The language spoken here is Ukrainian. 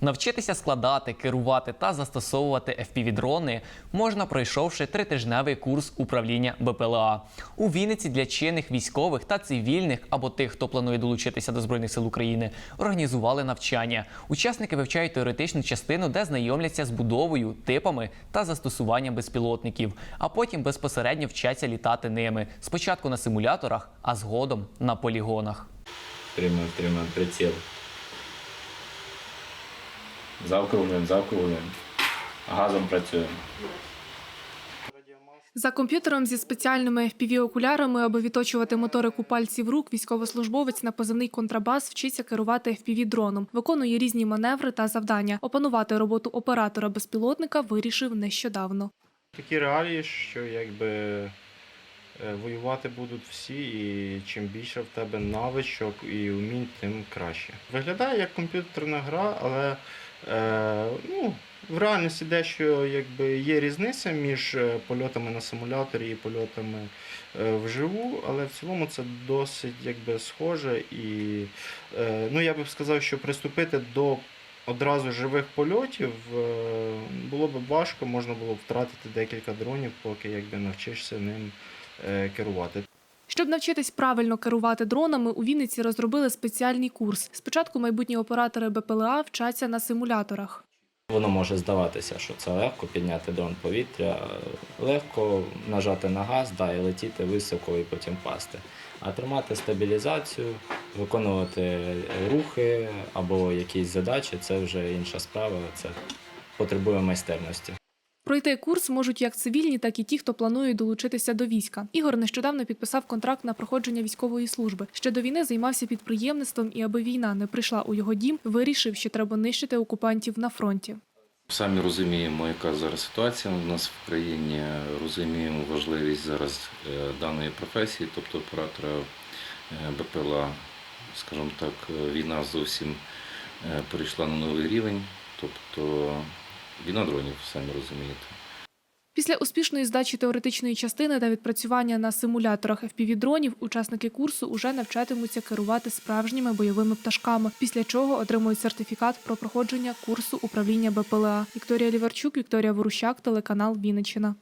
Навчитися складати, керувати та застосовувати FPV-дрони можна, пройшовши тритижневий курс управління БПЛА. У Вінниці для чинних військових та цивільних або тих, хто планує долучитися до Збройних сил України, організували навчання. Учасники вивчають теоретичну частину, де знайомляться з будовою, типами та застосуванням безпілотників, а потім безпосередньо вчаться літати ними. Спочатку на симуляторах, а згодом на полігонах. Тримаємо, тримаємо приціл. Завкруглюємо, завкруглюємо. Газом працюємо. За комп'ютером зі спеціальними FPV-окулярами, аби відточувати моторику пальців рук, військовослужбовець на позивний контрабас вчиться керувати FPV-дроном, виконує різні маневри та завдання. Опанувати роботу оператора безпілотника вирішив нещодавно. Такі реалії, що якби е, воювати будуть всі, і чим більше в тебе навичок і умінь, тим краще. Виглядає як комп'ютерна гра, але ну, в реальності дещо якби, є різниця між е, польотами на симуляторі і польотами е, вживу, але в цілому це досить якби, схоже. І е, ну, я би сказав, що приступити до одразу живих польотів е, було б важко, можна було б втратити декілька дронів, поки якби навчишся ним е, керувати. Щоб навчитись правильно керувати дронами, у Вінниці розробили спеціальний курс. Спочатку майбутні оператори БПЛА вчаться на симуляторах. Воно може здаватися, що це легко підняти дрон повітря, легко нажати на газ, да, і летіти високо і потім пасти. А тримати стабілізацію, виконувати рухи або якісь задачі це вже інша справа, це потребує майстерності. Пройти курс можуть як цивільні, так і ті, хто планує долучитися до війська. Ігор нещодавно підписав контракт на проходження військової служби. Ще до війни займався підприємництвом, і аби війна не прийшла у його дім, вирішив, що треба нищити окупантів на фронті. Самі розуміємо, яка зараз ситуація у нас в країні. Розуміємо важливість зараз е, даної професії, тобто оператора е, БПЛА, скажімо так, е, війна зовсім перейшла на новий рівень, тобто війна дронів, самі розумієте. Після успішної здачі теоретичної частини та відпрацювання на симуляторах FPV-дронів учасники курсу уже навчатимуться керувати справжніми бойовими пташками, після чого отримують сертифікат про проходження курсу управління БПЛА. Вікторія Ліварчук, Вікторія Ворущак, телеканал Вінниччина.